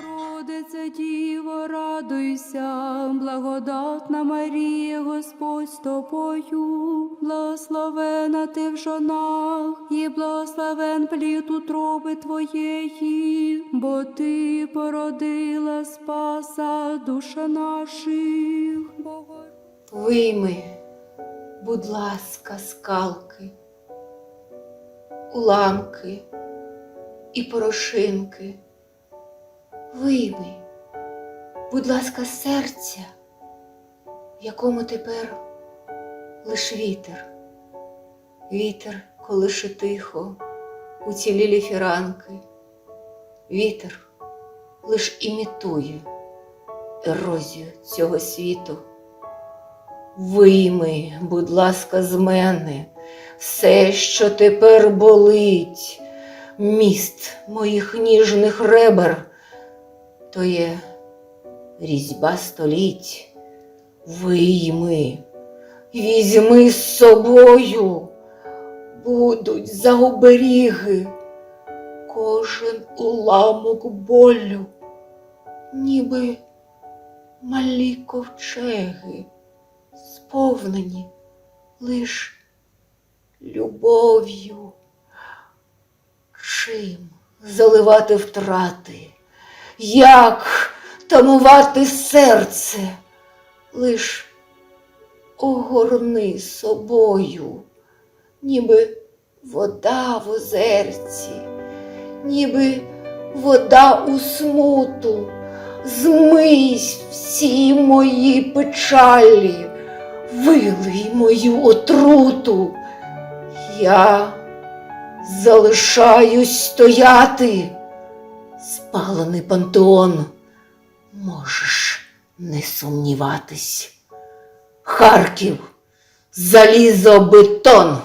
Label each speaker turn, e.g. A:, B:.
A: Богородице Діво, радуйся, благодатна Марія, Господь з тобою, благословена ти в жонах, і благословен плід утроби твоєї, бо ти породила спаса душа наших.
B: Вийми, будь ласка, скалки, уламки і порошинки. Вийми, будь ласка, серця, в якому тепер лиш вітер. Вітер колише тихо, уцілілі фіранки. Вітер лиш імітує ерозію цього світу. Вийми, будь ласка, з мене все, що тепер болить, міст моїх ніжних ребер, то є різьба століть. Вийми, візьми з собою, будуть за оберіги, кожен уламок болю, ніби малі ковчеги сповнені лиш любов'ю. Чим заливати втрати, як тамувати серце, лиш огорни собою, ніби вода в озерці, ніби вода у смуту, змийсь всі мої печалі, вилий мою отруту. Я залишаюсь стояти, спалений пантеон, можеш не сумніватись. Харків, залізобетон.